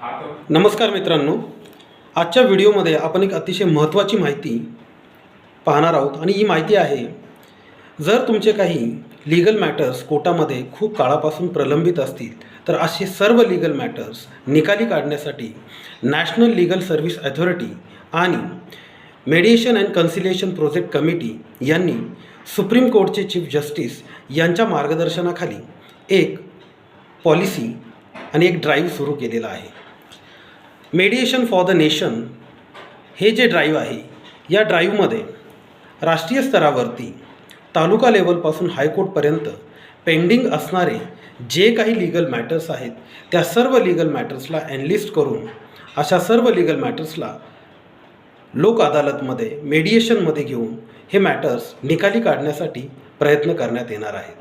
नमस्कार मित्रांनो. आजच्या व्हिडिओमध्ये आपण एक अतिशय महत्त्वाची माहिती पाहणार आहोत आणि ही माहिती आहे जर तुमचे काही लिगल मॅटर्स कोर्टामध्ये खूप काळापासून प्रलंबित असतील तर असे सर्व लिगल मॅटर्स निकाली काढण्यासाठी नॅशनल लिगल सर्व्हिस अथॉरिटी आणि mediation and conciliation project committee यांनी सुप्रीम कोर्टचे चीफ जस्टिस यांच्या मार्गदर्शनाखाली एक पॉलिसी आणि एक ड्राईव्ह सुरू केलेला आहे. मेडिएशन फॉर द नेशन हे जे ड्राईव्ह आहे या ड्राईव्हमध्ये राष्ट्रीय स्तरावरती तालुका लेवलपासून हायकोर्टपर्यंत पेंडिंग असणारे जे काही लिगल मॅटर्स आहेत त्या सर्व लिगल मॅटर्सला ॲनलिस्ट करून अशा सर्व लिगल मॅटर्सला लोक अदालतमध्ये मेडिएशनमध्ये घेऊन हे मॅटर्स निकाली काढण्यासाठी प्रयत्न करण्यात येणार आहेत.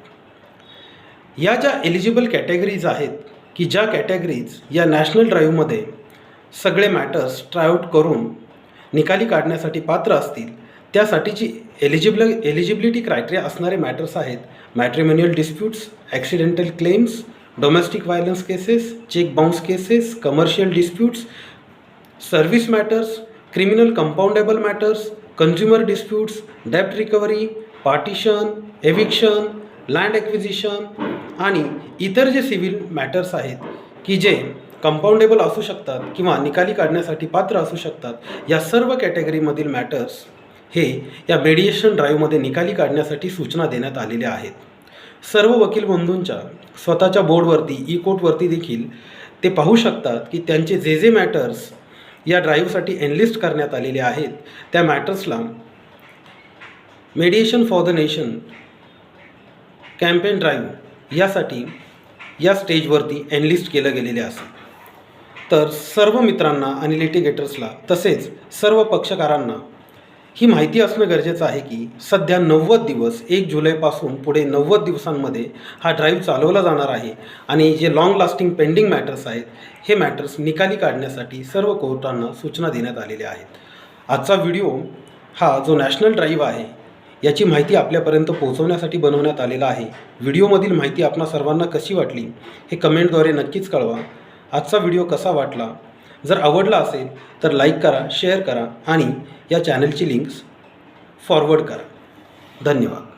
या ज्या एलिजिबल कॅटेगरीज आहेत की ज्या कॅटेगरीज या नॅशनल ड्राईव्हमध्ये सगळे मॅटर्स ट्रायआउट करून निकाली काढण्यासाठी पात्र असतील. त्यासाठीची एलिजिबल एलिजिबिलिटी क्रायटेरिया असणारे मॅटर्स आहेत. Matrimonial disputes accidental claims domestic violence cases cheque bounce cases commercial disputes service matters criminal compoundable matters consumer disputes डेप्ट recovery partition eviction land acquisition आणि इतर जे सिव्हिल मॅटर्स आहेत की जे कंपाऊंडेबल असू शकतात किंवा निकाली काढण्यासाठी पात्र असू शकतात या सर्व कॅटेगरीमधील मॅटर्स हे या मेडिएशन ड्राईव्हमध्ये निकाली काढण्यासाठी सूचना देण्यात आलेल्या आहेत. सर्व वकील बंधूंच्या स्वतःच्या बोर्डवरती ई कोर्टवरती देखील ते पाहू शकतात की त्यांचे जे जे मॅटर्स या ड्राईव्हसाठी एनलिस्ट करण्यात आलेले आहेत त्या मॅटर्सला mediation for the nation campaign drive यासाठी या स्टेजवरती एनलिस्ट केलं गेलेले असेल. तर सर्व मित्रांना आणि लिटिगेटर्सला तसेच सर्व पक्षकारांना ही माहिती असणं गरजेचं आहे की सध्या नव्वद दिवस एक जुलैपासून पुढे नव्वद दिवसांमध्ये हा ड्राईव्ह चालवला जाणार आहे आणि जे लाँग लास्टिंग पेंडिंग मॅटर्स आहेत हे मॅटर्स निकाली काढण्यासाठी सर्व कोर्टांना सूचना देण्यात आलेल्या आहेत. आजचा व्हिडिओ हा जो नॅशनल ड्राईव्ह आहे याची माहिती आपल्यापर्यंत पोहोचवण्यासाठी बनवण्यात आलेला आहे. व्हिडिओमधील माहिती आपणा सर्वांना कशी वाटली हे कमेंटद्वारे नक्कीच कळवा. आजचा व्हिडिओ कसा वाटला? जर आवडला असेल तर लाईक करा शेअर करा आणि या चॅनलची लिंक्स फॉरवर्ड करा. धन्यवाद.